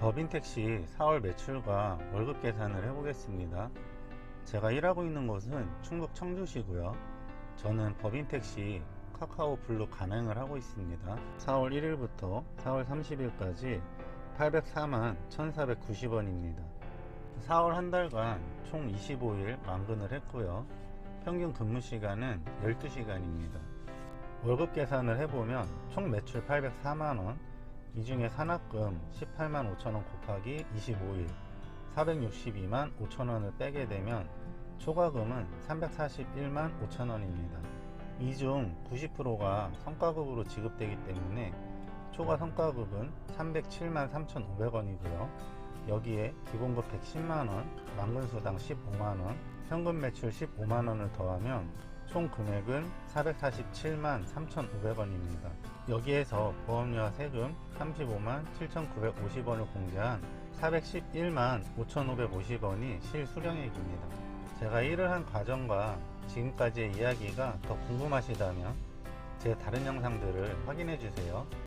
법인택시 4월 매출과 월급 계산을 해보겠습니다. 제가 일하고 있는 곳은 충북 청주시고요. 저는 법인택시 카카오 블루 간행을 하고 있습니다. 4월 1일부터 4월 30일까지 804만 1490원입니다. 4월 한 달간 총 25일 만근을 했고요. 평균 근무 시간은 12시간입니다. 월급 계산을 해보면 총 매출 804만원, 이 중에 산학금 18만 5천원 곱하기 25일 462만 5천원을 빼게 되면 초과금은 341만 5천원입니다. 이 중 90%가 성과급으로 지급되기 때문에 초과 성과급은 307만 3,500원이고요. 여기에 기본급 110만원, 만근수당 15만원, 현금 매출 15만원을 더하면 총 금액은 447만 3,500원입니다. 여기에서 보험료와 세금 35만 7,950원을 공제한 411만 5,550원이 실수령액입니다. 제가 일을 한 과정과 지금까지의 이야기가 더 궁금하시다면 제 다른 영상들을 확인해 주세요.